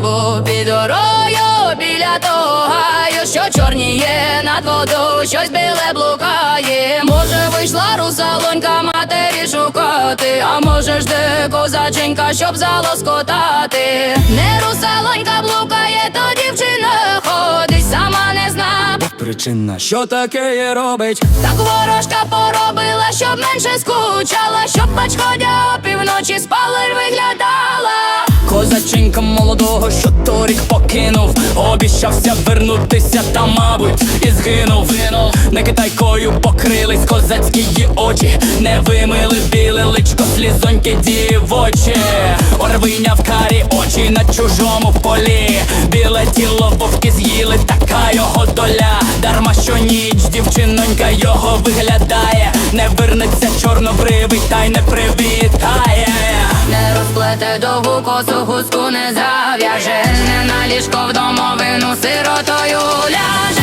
цією дорою біля того гаю, що чорніє над водою, щось біле блукає. Може, вийшла русалонька матері шукати, а може ж де козаченька, щоб залоскотати. Не русалонька блукає, то дівчина ходить, сама не зна. Причина, що таке є робить? Так ворожка поробила, щоб менше скучала, щоб бачходя опівночі молодого, що торік покинув, обіщався вернутися, та мабуть, і згинув. Винув. Не китайкою покрились козацькі її очі, не вимили біле личко, слізоньки дівочі. Орвиня в карі очі на чужому полі. Біле тіло вовки з'їли, така його доля. Ніч дівчинонька його виглядає, не вернеться чорнобривий, та й не привітає. Не розплете довгу косу гуску не зав'яже, не на ліжко в домовину сиротою ляже.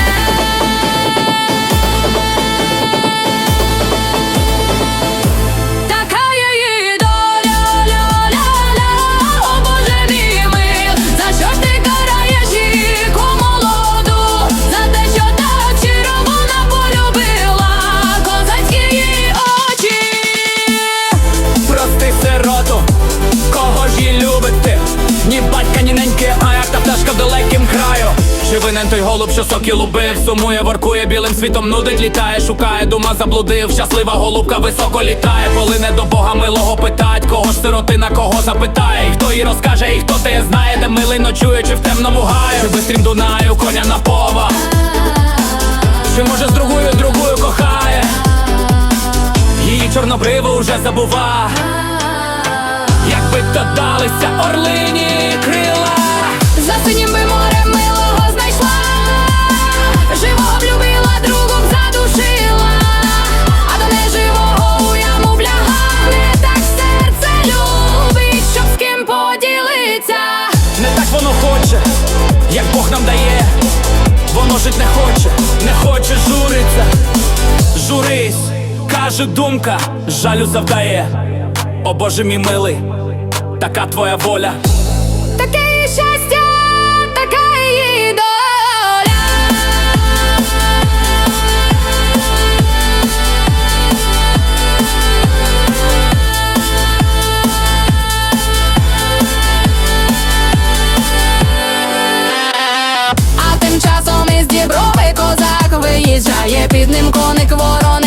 Винен той голуб, що соки лубив, сумує, воркує, білим світом нудить, літає, шукає, дума заблудив. Щаслива голубка високо літає, коли не до Бога милого питать, кого ж сиротина, кого запитає, і хто їй розкаже, і хто те знає, де милий ночує, чи в темному гаю, чи бистрім Дунаю, коня на пова. Чи може з другою, другою кохає? Її чорнобриву уже забува. Якби то далися орлині нам дає, воно жить не хоче, не хоче журиться, журись, каже думка, жалю завдає. О Боже мій милий, така твоя воля. Таке щастя, виїжджає, під ним коник вороненький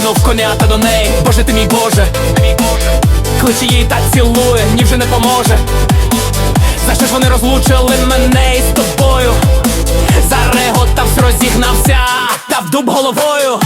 Кинув конята до неї, Боже ти мій Боже, кличе її та цілує, ні вже не поможе. За що ж вони розлучили мене із тобою? Зареготавсь, розігнався, та в дуб головою.